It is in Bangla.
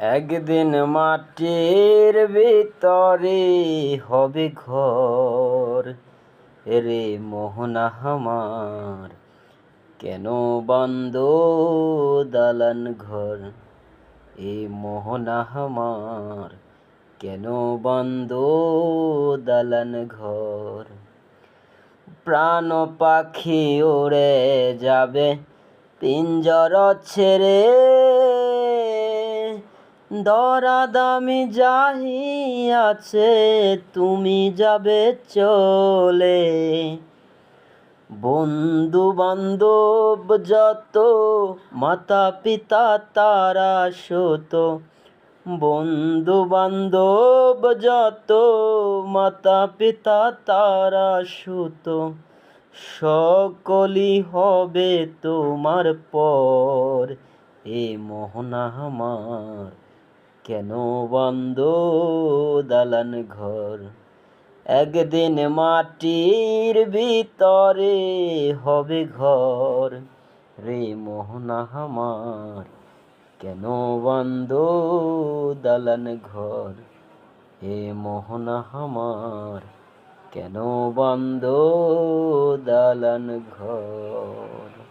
একদিন মাটির ভিতরে হবে ঘর। রে মোহনা আমার, কেন বন্ধ দালান ঘর? এ মোহনা আমার, কেন বন্ধ দালান ঘর? প্রাণ পাখি উড়ে যাবে, পিঞ্জর ছেড়ে দরা দামি যাহি আছে তুমি যাবে চলে। বন্ধু বান্ধব যত মাতা পিতা তারা সত। বন্ধু বান্ধব যত মাতা পিতা তারা সুত। সকলই হবে তোমার পর, এ মোহনা আমার। কেন বন্ধ দালান ঘর? একদিন মাটির ভিতরে হবে ঘর। রে মোহনা আমার, কেন বন্ধ দালান ঘর? হে মোহনা আমার, কেন বন্ধ দালান ঘর?